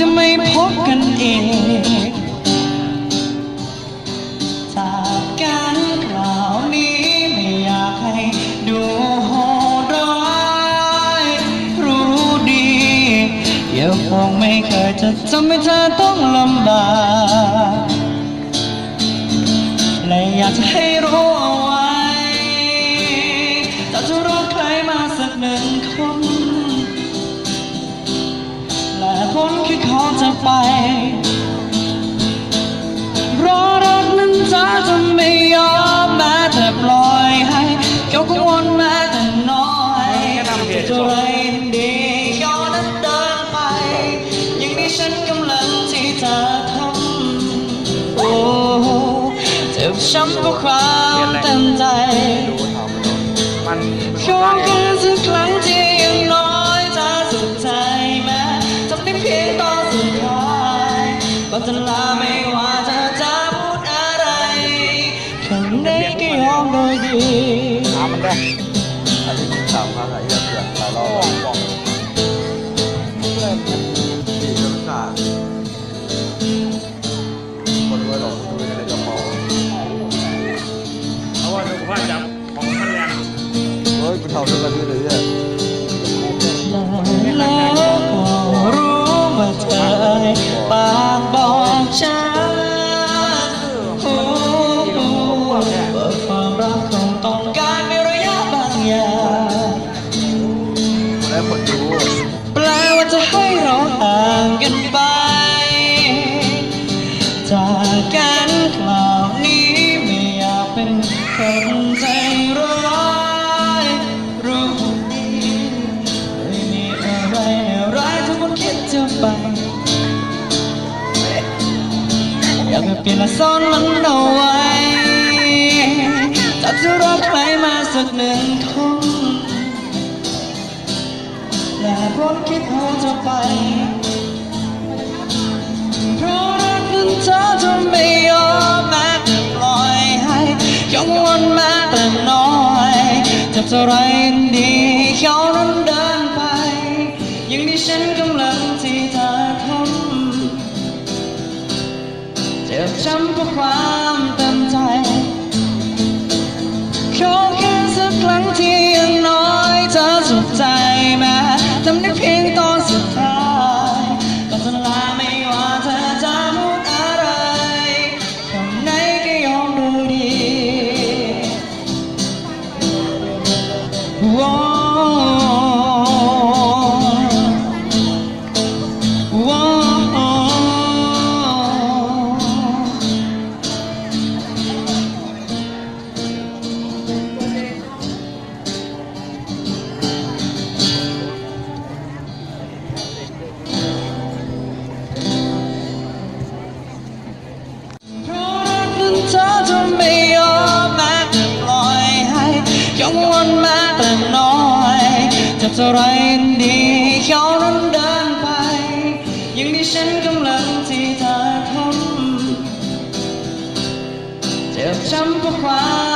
จะไม่พบกันอีกจากการคราวนี้ไม่อยากให้ดูโหดร้ายรู้ดีอย่าคงไม่เคยจะทำให้เธอต้องลำบากและอยากจะให้รู้ ช้ำเพราะความเต็มใจดูถามมันสักครั้งที่ยังน้อยจะสุดใจแม้ทำได้เพียงตอนสุดท้ายก็จะลาไม่ว่าเธอจะพูดอะไรข้างในก็ยอมโดยดีถามมันได้อันนี้สามพันอะไรแบบเกือบหลายรอบบอก ภาพจับของมันแรงเฮ้ยกูเท่าเท่ากันด้วยเลยเนี่ยแล้วก็รู้ว่าเธอปากบอกฉันโอ้ว่าความรักคงต้องการมีระยะบางอย่างได้คนดูแปลว่าจะให้เราห่างกันไปจากกันครา คนใจร้ายรู้ดีไม่มีอะไรร้ายทุกคนคิดจะไปอยากให้เปลี่ยนและซ่อนมันเอาไว้ถ้าจะรักใครมาสักหนึ่งคนและคนคิดเขาจะไปเพราะรักนั้นเธอจะไม่ กังวลแม้แต่น้อยจะเท่าไรดีเขานั้นเดินไป ยังมีฉันกำลังที่จะทำเจ็บช้ำเพราะความ เท่าไรดีเขานั้นเดินไปอย่างที่ฉันกำลังที่จะทำเจ็บช้ำเพราะความ